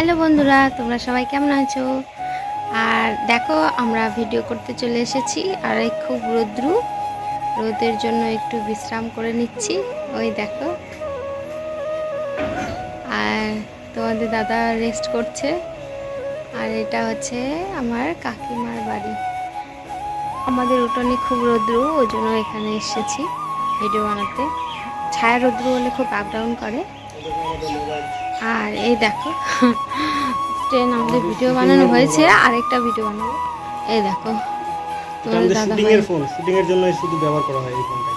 Hello বন্ধুরা, তোমরা সবাই কেমন আছো? আর দেখো, আমরা ভিডিও করতে চলে এসেছি, আর এই খুব রোদ্রু। রোদের জন্য একটু বিশ্রাম করে নিচ্ছি। ওই দেখো। আর তোমাদের দাদা রেস্ট করছে। আর এটা হচ্ছে আমার কাকিমার বাড়ি। আমাদের উঠোনে খুব রোদ্রু, ওই জন্য এখানে এসেছি ভিডিও বানাতে। ছায়া রোদ্রু হলে খুব আপ ডাউন করে। আর এই দেখো ট্রেন আমাদের ভিডিও বানানো হয়েছে আরেকটা ভিডিও বানাবো। এই দেখো তোমাদের আমাদের দাদা শুটিং এর ফোন শুটিং এর জন্য শুধু ব্যবহার করা হয় এই ফোনটা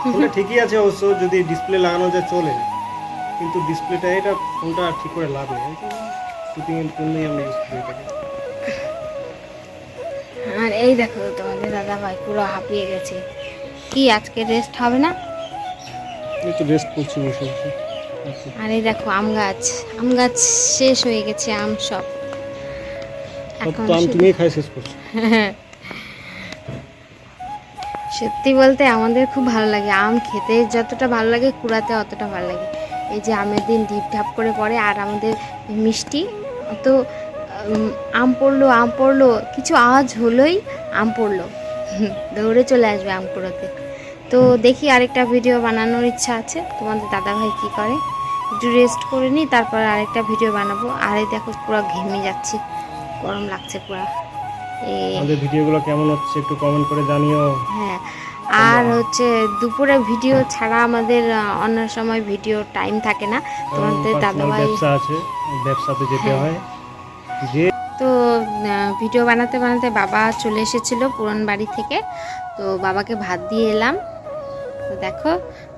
ফোনটা ঠিকই আছে অবশ্য যদি ডিসপ্লে লাগানো যায় চলে। কিন্তু ডিসপ্লেটা এটা ফোনটা ঠিক করে লাভ নেই। শুটিং এর জন্যই আমরা ইউজ করি আর এই দেখো তোমাদের দাদা ভাই পুরো হাঁপিয়ে গেছে। কি আজকে রেস্ট হবে না? একটু রেস্ট করছি বসে বসে। আর এই দেখো আম গাছ। আম গাছ শেষ হয়ে গেছে আম সব। সত্যি বলতে আমাদের খুব ভালো লাগে। আম খেতে যতটা ভালো লাগে কুড়াতে অতটা ভালো লাগে। এই যে আমের দিন ঢিপ ঢাপ করে পড়ে আর আমাদের মিষ্টি অত আম পড়ল আম পড়ল কিছু আওয়াজ হলোই আম পড়ল। দৌড়ে চলে আসবে আম কুড়োতে। তো দেখি আরেকটা ভিডিও বানানোর ইচ্ছা আছে। তোমাদের দাদাভাই কি করে? একটু রেস্ট করে নিই তারপর আরেকটা ভিডিও বানাবো। আর দেখো পুরো ঘেমে যাচ্ছি। গরম লাগছে পুরো। আমাদের ভিডিওগুলো কেমন হচ্ছে একটু কমেন্ট করে জানিও। হ্যাঁ আর হচ্ছে দুপুরে ভিডিও ছাড়া আমাদের অন্য সময় ভিডিও টাইম থাকে না। তোমাদের দাদাভাই ব্যবসা আছে ব্যবসাতে যেতে হ্যাঁ। হয়। যে তো ভিডিও বানাতে বানাতে বাবা চলে এসেছিল পুরন বাড়ি থেকে। তো বাবাকে ভাত দিয়ে এলাম। তো দেখো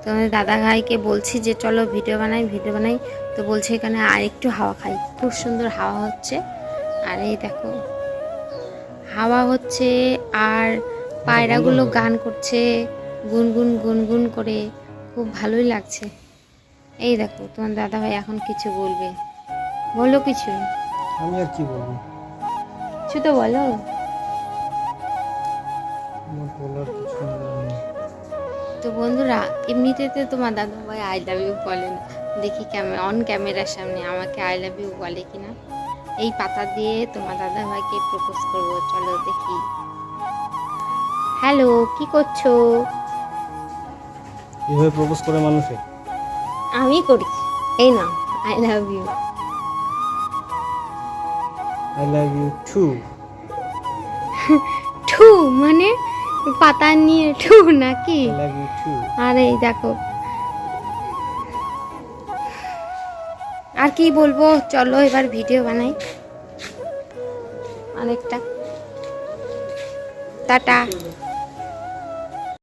তোমাদের দাদা ভাইকে বলছি যে চলো ভিডিও বানাই ভিডিও বানাই। তো বলছে এখানে আর একটু হাওয়া খাই। খুব সুন্দর হাওয়া হচ্ছে। আর এই দেখো হাওয়া হচ্ছে আর পায়রাগুলো গান করছে গুনগুন গুনগুন করে। খুব ভালোই লাগছে। এই দেখো তোমার দাদা ভাই এখন কিছু বলবে। বলো কিছু। আমি আর কি বলব? কিছু তো বলো। আমার বলার কিছু নেই। তো বন্ধুরা এমনিতে তো তোমার দাদা ভাই আই লাভ ইউ বলে না। দেখি ক্যামেরা অন ক্যামেরার সামনে আমাকে আই লাভ ইউ বলে কিনা। এই পাতা দিয়ে তোমার দাদা ভাইকে প্রপোজ করব চলো দেখি। হ্যালো কি করছ? এইভাবে প্রপোজ করে মানুষে? আমি করি। এই না I love you I love you too too মানে? পাতা নিয়ে ঠু নাকি? আর এই দেখো। আর কি বলব? চলো এবার ভিডিও বানাই। অনেকটা। টাটা।